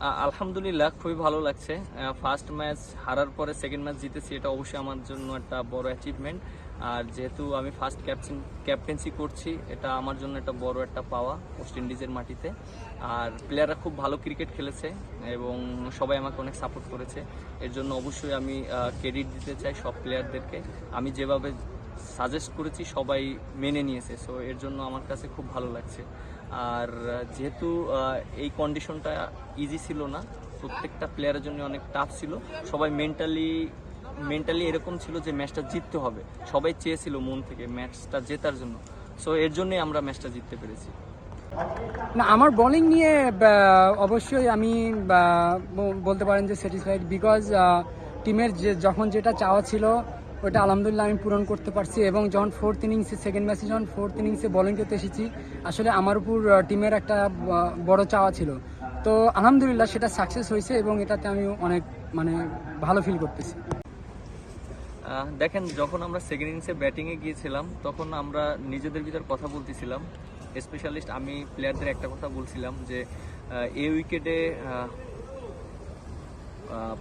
আলহামদুলিল্লাহ, খুবই ভালো লাগছে। ফার্স্ট ম্যাচ হারার পরে সেকেন্ড ম্যাচ জিতেছি, এটা অবশ্যই আমার জন্য একটা বড় অ্যাচিভমেন্ট আর যেহেতু আমি ফার্স্ট ক্যাপ্টেন ক্যাপ্টেন্সি করছি, এটা আমার জন্য একটা বড় একটা পাওয়া ওয়েস্ট ইন্ডিজের মাটিতে। আর প্লেয়াররা খুব ভালো ক্রিকেট খেলেছে এবং সবাই আমাকে অনেক সাপোর্ট করেছে। এর জন্য অবশ্যই আমি ক্রেডিট দিতে চাই সব প্লেয়ারদেরকে আমি যেভাবে সাজেস্ট করেছি, সবাই মেনে নিয়েছে। সো এর জন্য আমার কাছে খুব ভালো লাগছে। আর যেহেতু এই কন্ডিশনটা ইজি ছিল না। প্রত্যেকটা প্লেয়ারের জন্য অনেক টাফ ছিল। সবাই মেন্টালি মেন্টালি এরকম ছিল যে ম্যাচটা জিততে হবে। সবাই চেয়েছিল মন থেকে ম্যাচটা জেতার জন্য। সো এর জন্যই আমরা ম্যাচটা জিততে পেরেছি। না, আমার বোলিং নিয়ে অবশ্যই আমি বলতে পারেন যে স্যাটিসফাইড বিকজ টিমের যে, যখন যেটা চাওয়া ছিল, ওটা আলহামদুলিল্লাহ আমি পূরণ করতে পারছি এবং যখন ফোর্থ ইনিংসে সেকেন্ড ম্যাচে যখন ফোর্থ ইনিংসে বোলিং করতে এসেছি, আসলে আমার উপর টিমের একটা বড় চাওয়া ছিল। তো আলহামদুলিল্লাহ সেটা সাকসেস হয়েছে এবং এটাতে আমি অনেক মানে ভালো ফিল করতেছি। দেখেন, যখন আমরা সেকেন্ড ইনিংসে ব্যাটিংয়ে গিয়েছিলাম, তখন আমরা নিজেদের ভিতর কথা বলতেছিলাম। স্পেশালিস্ট আমি প্লেয়ারদের একটা কথা বলছিলাম যে এই উইকেটে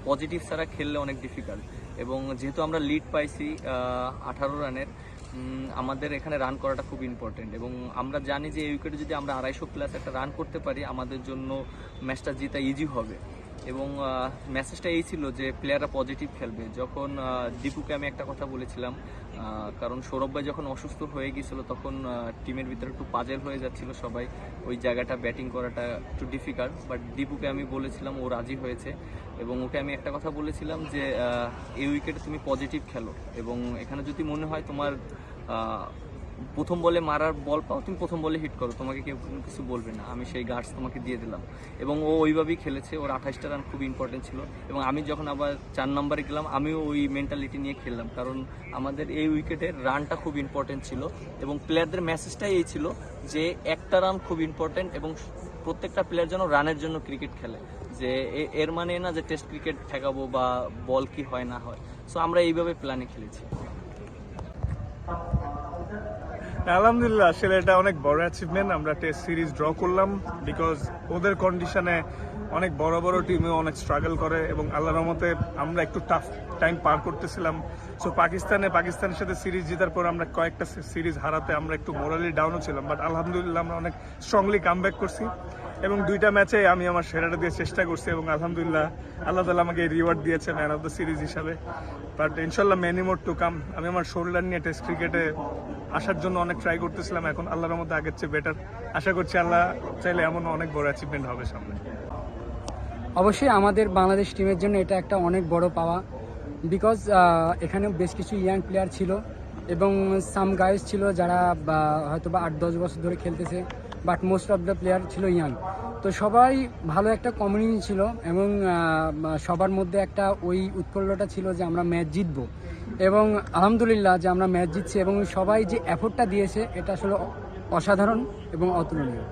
পজিটিভ ছাড়া খেললে অনেক ডিফিকাল্ট এবং যেহেতু আমরা লিড পাইছি আঠারো রানের আমাদের এখানে রান করাটা খুব ইম্পর্টেন্ট এবং আমরা জানি যে এই উইকেটে যদি আমরা আড়াইশো প্লাস একটা রান করতে পারি, আমাদের জন্য ম্যাচটা জিতা ইজি হবে। এবং মেসেজটা এই ছিল যে প্লেয়াররা পজিটিভ খেলবে। যখন দীপুকে আমি একটা কথা বলেছিলাম কারণ সৌরভ ভাই যখন অসুস্থ হয়ে গিয়েছিল, তখন টিমের ভিতরে একটু পাজেল হয়ে যাচ্ছিল সবাই। ওই জায়গাটা ব্যাটিং করাটা একটু ডিফিকাল্ট বাট দীপুকে আমি বলেছিলাম ও রাজি হয়েছে। এবং ওকে আমি একটা কথা বলেছিলাম যে এই উইকেটে তুমি পজিটিভ খেলো। এবং এখানে যদি মনে হয় তোমার প্রথম বলে মারার বল পাও, তুমি প্রথম বলে হিট করো। তোমাকে কেউ কিছু বলবে না। আমি সেই গার্ডস তোমাকে দিয়ে দিলাম। এবং ও ওইভাবেই খেলেছে। ওর আঠাশটা রান খুব ইম্পর্টেন্ট ছিল। এবং আমি যখন আবার চার নম্বরে গেলাম, আমিও ওই মেন্টালিটি নিয়ে খেললাম। কারণ আমাদের এই উইকেটের রানটা খুব ইম্পর্টেন্ট ছিল। এবং প্লেয়ারদের মেসেজটাই এই ছিল যে, একটা রান খুব ইম্পর্টেন্ট এবং প্রত্যেকটা প্লেয়ার যেন রানের জন্য ক্রিকেট খেলে। যে এর মানে না যে টেস্ট ক্রিকেট ঠেকাবো বা বল কি হয় না হয়। সো আমরা এইভাবে প্ল্যানে খেলেছি। আলহামদুলিল্লাহ, আসলে এটা অনেক বড় অ্যাচিভমেন্ট আমরা টেস্ট সিরিজ ড্র করলাম বিকজ ওদের কন্ডিশনে অনেক বড় বড় টিমে অনেক স্ট্রাগল করে এবং আল্লাহ রহমতে আমরা একটু টাফ টাইম পার করতেছিলাম। সো পাকিস্তানে, পাকিস্তানের সাথে সিরিজ জেতার পর আমরা কয়েকটা সিরিজ হারাতে আমরা একটু মোরালি ডাউনও ছিলাম বাট আলহামদুলিল্লাহ আমরা অনেক স্ট্রংলি কাম করছি। এবং দুইটা ম্যাচে আমি আমার সেরাটা দিয়ে চেষ্টা করছি এবং আলহামদুলিল্লাহ আল্লাহ তালা আমাকে রিওয়ার্ড দিয়েছে ম্যান অফ দ্য সিরিজ হিসাবে। বাট ইনশাল্লাহ মেনি মোর টু কাম আমি আমার শোল্ডার নিয়ে টেস্ট ক্রিকেটে আসার জন্য অনেক ট্রাই করতেছিলাম, এখন আল্লাহর মধ্যে আগের চেয়ে বেটার আশা করছি আল্লাহ চাইলে এমন অনেক বড় অ্যাচিভমেন্ট হবে সামনে। অবশ্যই আমাদের বাংলাদেশ টিমের জন্য এটা একটা অনেক বড় পাওয়া। বিকজ এখানে বেশ কিছু ইয়াং প্লেয়ার ছিল এবং সাম গাইজ ছিল যারা হয়তো বা আট দশ বছর ধরে খেলতেছে। But most of the player ছিল ইয়াং তো সবাই ভালো একটা কমিউনিটি ছিল এবং সবার মধ্যে একটা ওই উৎফুল্লটা ছিল যে আমরা ম্যাচ জিতবো। এবং আলহামদুলিল্লাহ যে আমরা ম্যাচ জিতছি এবং সবাই যে এফোর্টটা দিয়েছে, এটা আসলে অসাধারণ এবং অতুলনীয়।